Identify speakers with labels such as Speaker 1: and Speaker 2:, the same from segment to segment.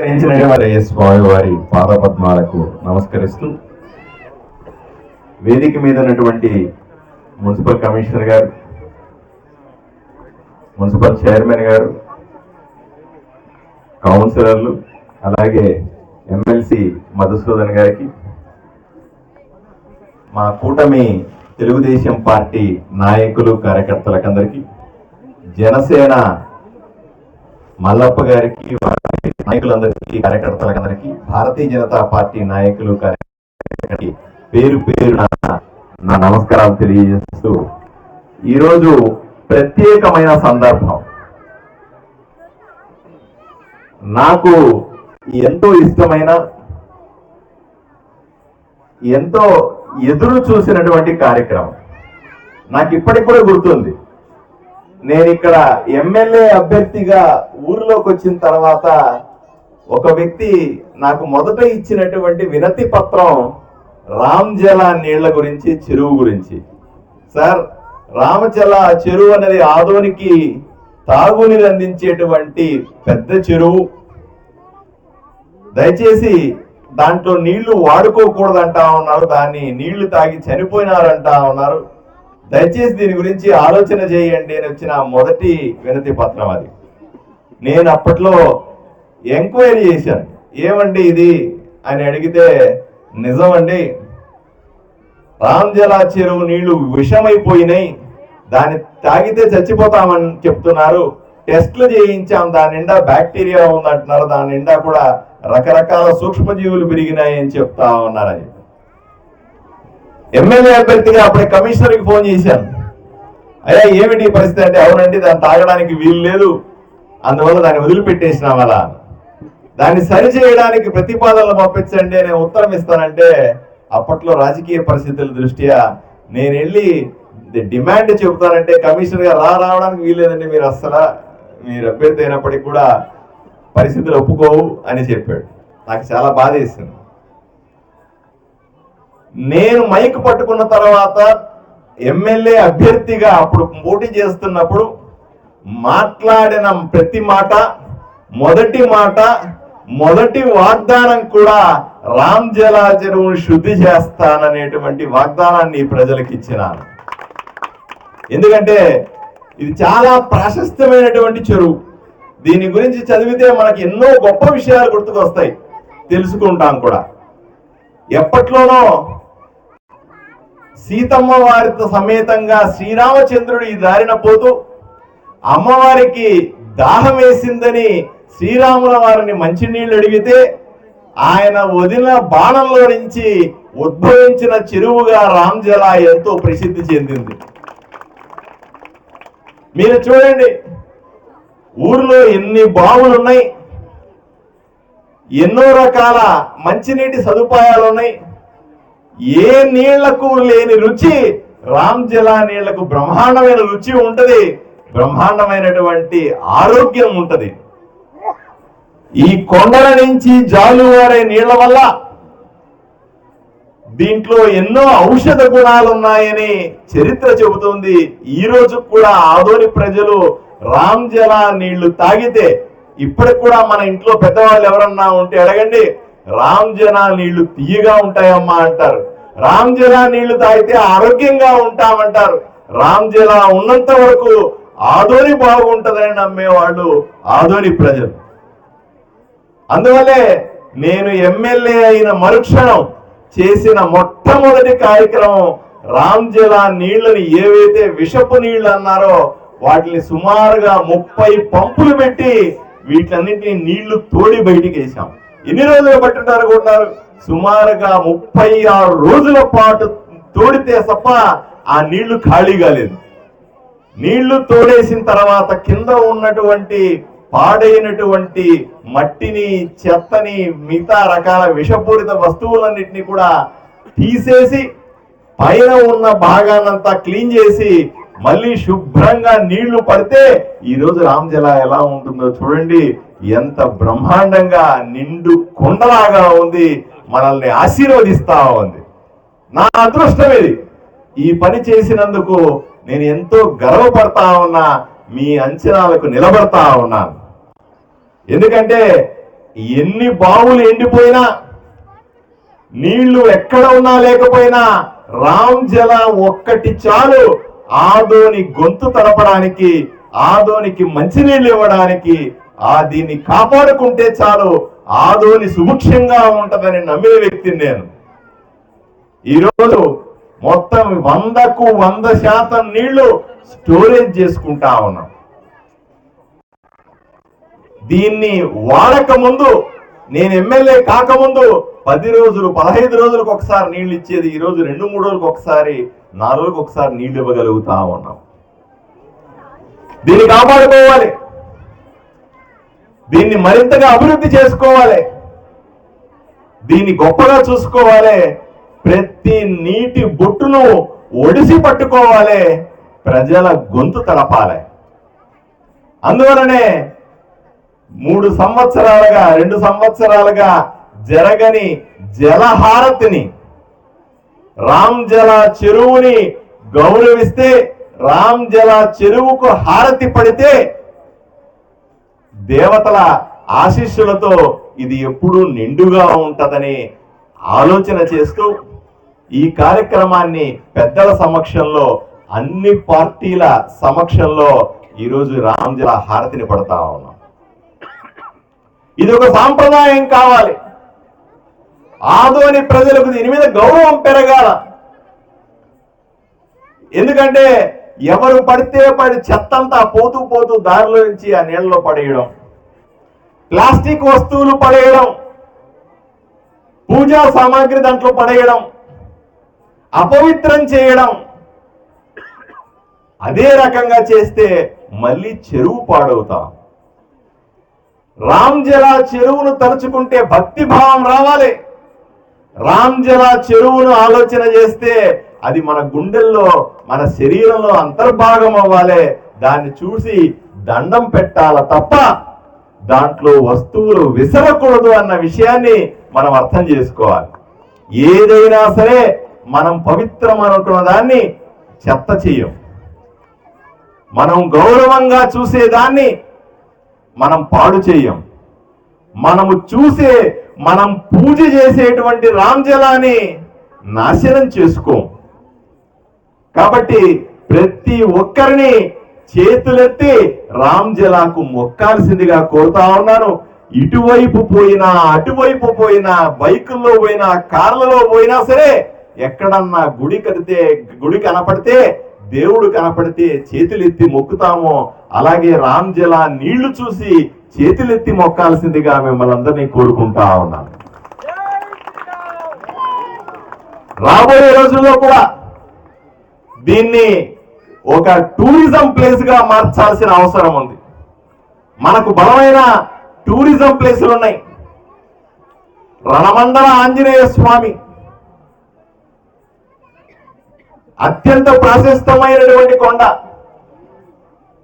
Speaker 1: అలంకరించిన స్వామి వారి పాదపద్మాలకు నమస్కరిస్తూ వేదిక మీద ఉన్నటువంటి మున్సిపల్ కమిషనర్ గారు మున్సిపల్ చైర్మన్ గారు కౌన్సిలర్లు అలాగే ఎమ్మెల్సీ మధుసూదన్ గారికి మా కూటమి తెలుగుదేశం పార్టీ నాయకులు కార్యకర్తలకందరికీ జనసేన మల్లప్ప గారికి వారి నాయకులందరికీ కార్యకర్తలందరికీ భారతీయ జనతా పార్టీ నాయకులు కార్యకర్తలకి పేరు పేరు నా నమస్కారాలు తెలియజేస్తూ ఈరోజు ప్రత్యేకమైన సందర్భం. నాకు ఎంతో ఇష్టమైన ఎంతో ఎదురు చూసినటువంటి కార్యక్రమం. నాకు ఇప్పటికి కూడా గుర్తుంది. నేను ఇక్కడ ఎమ్మెల్యే అభ్యర్థిగా ఊరిలోకి వచ్చిన తర్వాత ఒక వ్యక్తి నాకు మొదట ఇచ్చినటువంటి వినతి పత్రం రామ్ జల నీళ్ళ గురించి చెరువు గురించి. సార్ రామజల చెరువు అనేది ఆదోనికి తాగునీరు అందించేటువంటి పెద్ద చెరువు. దయచేసి దాంట్లో నీళ్ళు వాడుకోకూడదంటా ఉన్నారు దాన్ని నీళ్ళు తాగి చనిపోయినారంటా ఉన్నారు. దయచేసి దీని గురించి ఆలోచన చేయండి అని వచ్చిన మొదటి వినతి పత్రం అది. నేను అప్పట్లో ఎంక్వైరీ చేశాను. ఏమండి ఇది? అని అడిగితే నిజమండి రామ్జలా చెరువు నీళ్ళు విషమైపోయినాయి దాన్ని తాగితే చచ్చిపోతామని చెప్తున్నారు. టెస్ట్లు చేయించాం దాని నిండా బ్యాక్టీరియా ఉందంటున్నారు. దాని నిండా కూడా రకరకాల సూక్ష్మజీవులు పెరిగినాయని చెప్తా ఉన్నారని. ఎమ్మెల్యే అభ్యర్థిగా అప్పుడే కమిషనర్కి ఫోన్ చేశాను. అయ్యా ఏమిటి పరిస్థితి అంటే అవునండి దాన్ని తాగడానికి వీలు లేదు. అందువల్ల దాన్ని వదిలిపెట్టేసినాం అలా దాన్ని సరి చేయడానికి ప్రతిపాదనలు పంపించండి నేను ఉత్తరం ఇస్తానంటే అప్పట్లో రాజకీయ పరిస్థితుల దృష్ట్యా నేను వెళ్ళి డిమాండ్ చెబుతానంటే కమిషనర్గా రా రావడానికి వీల్లేదండి. మీరు అస్సలు మీరు అభ్యర్థి అయినప్పటికీ కూడా పరిస్థితులు ఒప్పుకోవు అని చెప్పాడు. నాకు చాలా బాధ వేసింది. నేను మైక్ పట్టుకున్న తర్వాత ఎమ్మెల్యే అభ్యర్థిగా అప్పుడు పోటీ చేస్తున్నప్పుడు మాట్లాడిన ప్రతి మాట మొదటి మాట మొదటి వాగ్దానం కూడా రామ్ జలా శుద్ధి చేస్తాననేటువంటి వాగ్దానాన్ని ప్రజలకు ఇచ్చినాను ఎందుకంటే ఇది చాలా ప్రాశస్త్యమైనటువంటి చెరువు. దీని గురించి చదివితే మనకి ఎన్నో గొప్ప విషయాలు గుర్తుకొస్తాయి. తెలుసుకుంటాం కూడా. ఎప్పట్లోనో సీతమ్మ వారితో సమేతంగా శ్రీరామచంద్రుడు ఈ దారిన పోతూ అమ్మవారికి దాహం వేసిందని శ్రీరాముల వారిని మంచినీళ్ళు అడిగితే ఆయన వదిలిన బాణంలో నుంచి ఉద్భవించిన చెరువుగా రామ్జల ఎంతో ప్రసిద్ధి చెందింది. మీరు చూడండి ఊర్లో ఎన్ని బావులు ఉన్నాయి ఎన్నో రకాల మంచినీటి సదుపాయాలు ఉన్నాయి ఏ నీళ్ళకు లేని రుచి రామ్ జలా నీళ్ళకు బ్రహ్మాండమైన రుచి ఉంటుంది బ్రహ్మాండమైనటువంటి ఆరోగ్యం ఉంటుంది. ఈ కొండల నుంచి జాలువారే నీళ్ళ వల్ల దీంట్లో ఎన్నో ఔషధ గుణాలు ఉన్నాయని చరిత్ర చెబుతుంది. ఈ రోజు కూడా ఆదోని ప్రజలు రామ్ జల నీళ్ళు తాగితే ఇప్పటికి కూడా మన ఇంట్లో పెద్దవాళ్ళు ఎవరన్నా ఉంటే అడగండి రామ్ జల నీళ్ళు తీయగా ఉంటాయమ్మా అంటారు. రామ్ జల నీళ్ళు తాగితే ఆరోగ్యంగా ఉంటామంటారు. రామ్ జలా ఉన్నంత వరకు ఆదోని బాగుంటుందని నమ్మేవాళ్ళు ఆదోని ప్రజలు. అందువల్లే నేను ఎమ్మెల్యే అయిన మరుక్షణం చేసిన మొట్టమొదటి కార్యక్రమం రామ్ జలా నీళ్ళని ఏవైతే విషపు నీళ్ళు అన్నారో వాటిని సుమారుగా ముప్పై పంపులు పెట్టి వీటన్నింటినీ నీళ్ళు తోడి బయటికి వేసాం ఎన్ని రోజులు పట్టుంటారు అనుకుంటున్నారు? సుమారుగా ముప్పై ఆరు రోజుల పాటు తోడితే తప్ప ఆ నీళ్ళు ఖాళీ కాలేదు నీళ్ళు తోడేసిన తర్వాత కింద ఉన్నటువంటి పాడైనటువంటి మట్టిని చెత్తని మిగతా రకాల విషపూరిత వస్తువులన్నిటిని కూడా తీసేసి పైన ఉన్న భాగాన్నంతా క్లీన్ చేసి మళ్ళీ శుభ్రంగా నీళ్ళు పడితే ఈరోజు రోజు ఎలా ఉంటుందో చూడండి. ఎంత బ్రహ్మాండంగా నిండు కొండలాగా ఉంది. మనల్ని ఆశీర్వదిస్తా ఉంది. నా అదృష్టం ఇది. ఈ పని చేసినందుకు నేను ఎంతో గర్వపడతా ఉన్నా మీ అంచనాలకు నిలబడతా ఉన్నాను. ఎందుకంటే ఎన్ని బావులు ఎండిపోయినా నీళ్ళు ఎక్కడ ఉన్నా లేకపోయినా రామ్ జల ఒక్కటి చాలు. ఆదోని గొంతు తడపడానికి ఆదోనికి మంచినీళ్ళు ఇవ్వడానికి ఆ దీన్ని కాపాడుకుంటే చాలు. ఆదోని సుభిక్షంగా ఉంటదని నమ్మిన వ్యక్తిని నేను. ఈరోజు మొత్తం వందకు వంద శాతం నీళ్ళు స్టోరేజ్ చేసుకుంటా ఉన్నాం. దీన్ని వాడక ముందు నేను ఎమ్మెల్యే కాకముందు పది రోజులు పదహైదు రోజులకు ఒకసారి నీళ్ళు ఇచ్చేది ఈ రోజు రెండు మూడు రోజులకు ఒకసారి నాలుగు రోజులకు ఒకసారి నీళ్ళు ఇవ్వగలుగుతా ఉన్నాం. దీన్ని కాపాడుకోవాలి. దీన్ని మరింతగా అభివృద్ధి చేసుకోవాలి. దీన్ని గొప్పగా చూసుకోవాలి. ప్రతి నీటి బొట్టును ఒడిసి పట్టుకోవాలి. ప్రజల గొంతు తడపాలి అందువలనే మూడు సంవత్సరాలుగా రెండు సంవత్సరాలుగా జరగని జలహారతిని రామ్ జల చెరువుని గౌరవిస్తే రామ్ జల చెరువుకు హారతి పడితే దేవతల ఆశీస్సులతో ఇది ఎప్పుడూ నిండుగా ఉంటదని ఆలోచన చేస్తూ ఈ కార్యక్రమాన్ని పెద్దల సమక్షంలో అన్ని పార్టీల సమక్షంలో ఈరోజు రామ్ జల హారతిని పడతా ఉన్నాం. ఇది ఒక సాంప్రదాయం కావాలి. ఆదోని ప్రజలకు దీని మీద గౌరవం పెరగాల. ఎందుకంటే ఎవరు పడితే పడి చెత్తంతా పోతూ పోతూ దారిలో నుంచి ఆ నీళ్ళలో పడేయడం. ప్లాస్టిక్ వస్తువులు పడేయడం. పూజా సామాగ్రి దాంట్లో పడేయడం. అపవిత్రం చేయడం. అదే రకంగా చేస్తే మళ్ళీ చెరువు పాడవుతాం. రామ్జలా చెరువును తలుచుకుంటే భక్తి భావం రావాలి. రామ్జలా చెరువును ఆలోచన చేస్తే అది మన గుండెల్లో మన శరీరంలో అంతర్భాగం అవ్వాలి. దాన్ని చూసి దండం పెట్టాల తప్ప దాంట్లో వస్తువులు విసరకూడదు అన్న విషయాన్ని మనం అర్థం చేసుకోవాలి. ఏదైనా సరే మనం పవిత్రం అనుకున్న దాన్ని చెత్త చెయ్యం. మనం గౌరవంగా చూసేదాన్ని మనం పాడు చేయం. మనము చూసే మనం పూజ చేసేటువంటి రామ్జలాన్ని నాశనం చేసుకోం. కాబట్టి ప్రతి ఒక్కరిని చేతులెత్తి రామ్జలాకు మొక్కాల్సిందిగా కోరుతా ఉన్నాను. ఇటువైపు పోయినా అటువైపు పోయినా బైకుల్లో పోయినా కార్లలో పోయినా సరే ఎక్కడన్నా గుడి కడితే గుడి కనపడితే దేవుడు కనపడితే చేతులెత్తి మొక్కుతామో అలాగే రామ్ జలా నీళ్ళు చూసి చేతులెత్తి మొక్కాల్సిందిగా మిమ్మల్ని అందరినీ కోరుకుంటా ఉన్నాను. రాబోయే రోజుల్లో కూడా దీన్ని ఒక టూరిజం ప్లేస్గా మార్చాల్సిన అవసరం ఉంది. మనకు బలమైన టూరిజం ప్లేసులు ఉన్నాయి. రణమండల ఆంజనేయ స్వామి అత్యంత ప్రాశస్తమైనటువంటి కొండ.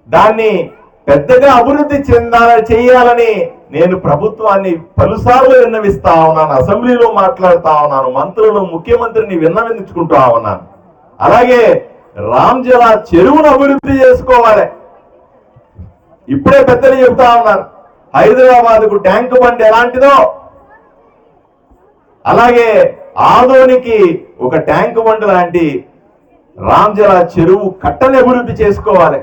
Speaker 1: దాన్ని పెద్దగా అభివృద్ధి చెందాల చేయాలని నేను ప్రభుత్వాన్ని పలుసార్లు విన్నవిస్తా ఉన్నాను అసెంబ్లీలో మాట్లాడుతా ఉన్నాను మంత్రులు ముఖ్యమంత్రిని విన్నవించుకుంటా ఉన్నాను. అలాగే రామ్జల చెరువును అభివృద్ధి చేసుకోవాలి. ఇప్పుడే పెద్దలు చెప్తా ఉన్నారు హైదరాబాద్కు ట్యాంక్ బండ్ ఎలాంటిదో. అలాగే ఆదోనికి ఒక ట్యాంక్ బండ్ లాంటి రామ్జల చెరువు కట్టని అభివృద్ధి చేసుకోవాలి.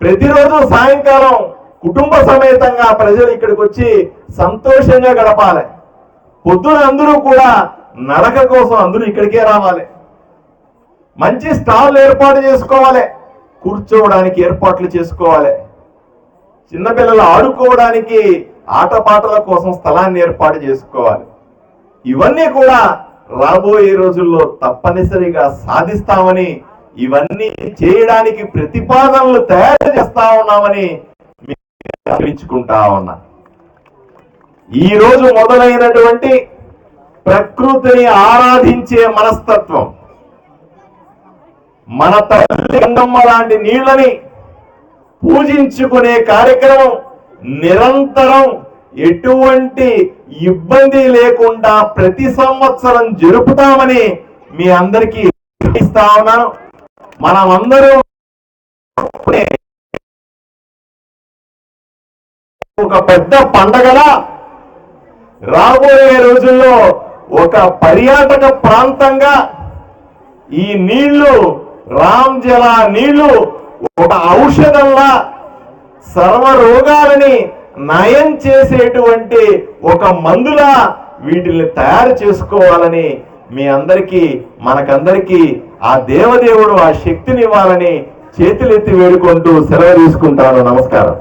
Speaker 1: ప్రతిరోజు సాయంకాలం కుటుంబ సమేతంగా ప్రజలు ఇక్కడికి వచ్చి సంతోషంగా గడపాలి. పొద్దున అందరూ కూడా నడక కోసం అందరూ ఇక్కడికే రావాలి. మంచి స్టాల్ ఏర్పాటు చేసుకోవాలి. కూర్చోవడానికి ఏర్పాట్లు చేసుకోవాలి. చిన్నపిల్లలు ఆడుకోవడానికి ఆటపాటల కోసం స్థలాన్ని ఏర్పాటు చేసుకోవాలి. ఇవన్నీ కూడా రాబోయే రోజుల్లో తప్పనిసరిగా సాధిస్తామని ఇవన్నీ చేయడానికి ప్రతిపాదనలు తయారు చేస్తా ఉన్నామని గమనించుకుంటా ఉన్నా. ఈ రోజు మొదలైనటువంటి ప్రకృతిని ఆరాధించే మనస్తత్వం మన తల్లి గంగమ్మ లాంటి నీళ్ళని పూజించుకునే కార్యక్రమం నిరంతరం ఎటువంటి ఇబ్బంది లేకుండా ప్రతి సంవత్సరం జరుపుతామని మీ అందరికీ ఇస్తా ఉన్నాను. మనమందరం ఒక. పెద్ద పండగలా రాబోయే రోజుల్లో ఒక పర్యాటక ప్రాంతంగా ఈ నీళ్ళు రామ్ జల నీళ్ళు ఒక ఔషధంలా సర్వ రోగాలని నయం చేసేటువంటి ఒక మందులా వీటిని తయారు చేసుకోవాలని మీ అందరికీ మనకందరికీ ఆ దేవదేవుడు ఆ శక్తిని ఇవ్వాలని చేతులెత్తి వేడుకుంటూ సెలవు తీసుకుంటాను. నమస్కారం.